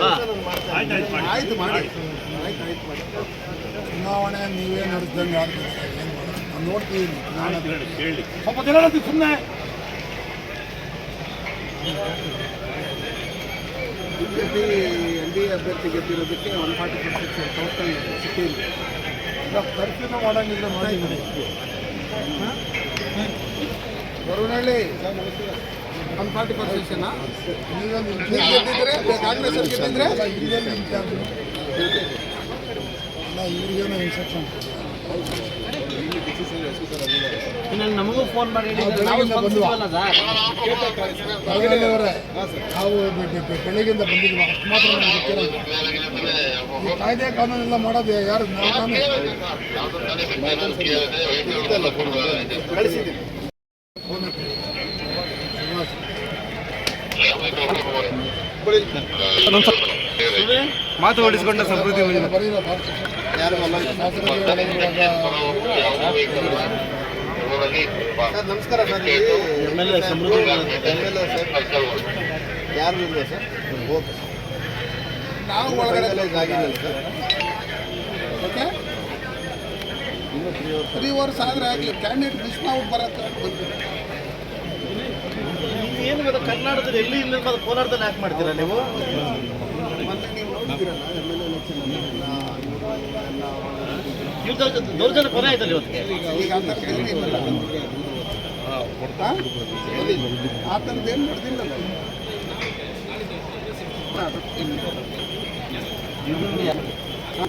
ಆಯ್ತು ಮಾಡಿ. ಆಯ್ತು ಆಯ್ತು ಮಾಡಿ. ಚುನಾವಣೆ ನೀವೇ ನಡೆಸ್ದಂಗೆ ಆಗ್ತದೆ ಏನು ಮಾಡೋದು? ನಾನು ನೋಡ್ತೀನಿ ಚುನಾವಣೆ ಸ್ವಲ್ಪ ದಿನ ಸುಮ್ಮನೆ ಬಿಜೆಪಿ ಎನ್ ಡಿ ಎ ಅಭ್ಯರ್ಥಿ ಗೆದ್ದಿರೋದಕ್ಕೆ ಒನ್ ಫಾರ್ಟಿ ಪರ್ಸೆಂಟ್ ಟೋಟಲ್ ಈಗ ಖರ್ಚುನ ಮಾಡೋಂಗಿಲ್ಲ ಮಾಡಿ ವರುಣಹಳ್ಳಿ ಒನ್ ಫಾರ್ಟಿ ಪರ್ಸೆಂಟ್ನಾ ನೀವು ಗೆದ್ದಿದ್ರೆ ಕಾಂಗ್ರೆಸ್ ಅವ್ರು ಗೆದ್ದಿದ್ರೆ? ಇವ್ರಿಗೇನು ಇನ್ಸ್ಟ್ರಕ್ಷನ್ ನಮಗೂ ಫೋನ್ ಮಾಡಿ ಹೇಳಿದ್ರೆ ನಾವು ಬೆಳಗಿಂದ ಬಂದ್ವಾ? ಸ್ಪಂದಿಸಲ್ಲ ಸರ್ ಅವರೇ? ನಾವು ಬೆ- ಬೆ- ಬೆ- ಬೆಳಗಿಂದ ಬಂದಿದ್ವಿ ಅಷ್ಟು ಮಾತ್ರ ನಮ್ಗೆ ಗೊತ್ತಿರೋದು. ಈ ಕಾಯ್ದೆ ಕಾನೂನೆಲ್ಲ ಮಾಡೋದು ಯಾರು? ಫೋನ್. ಮಾತು ಓಡಿಸಿಕೊಂಡ ಸಮೃದ್ಧಿ ಸರ್ ನಮಸ್ಕಾರ sir M L A Samruddhi M L A sir ಯಾರು ಇಲ್ಲ ಸರ್? ಓಕೆ ನಾವು ಒಳಗಡೆ ಆಗಿಲ್ಲ ಸರ್. ಓಕೆ? ತ್ರೀ ಅವರ್ಸ್ ಆದರೆ ಆಗಲಿ. ಕ್ಯಾಂಡಿಡೇಟ್ ಮಿಸ್ ಮಾಡ್ಬಿಟ್ಟು ಬರತ್ತೆ ಏನು ಗೊತ್ತಾ ಕರ್ನಾಟಕದಲ್ಲಿ ಎಲ್ಲಿ ಇಲ್ಲ ಮತ್ತೆ ಕೋಲಾರದಲ್ಲಿ ಯಾಕೆ ಮಾಡ್ತೀರಾ ನೀವು? ನೀವು ದೌರ್ಜನ್ಯ ಕೊನೆ ಆಯ್ತಲ್ಲ ಇವತ್ತು? ಆ ಥರದ್ದು ಏನೂ ಇಲ್ಲ ಹಾ?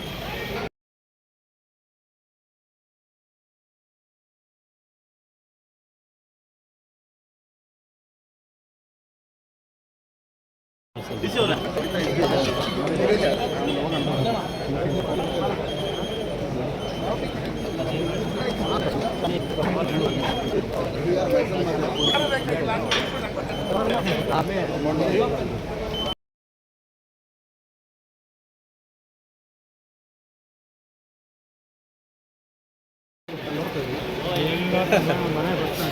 ಮನೆ ಬರ್ತಾನೆ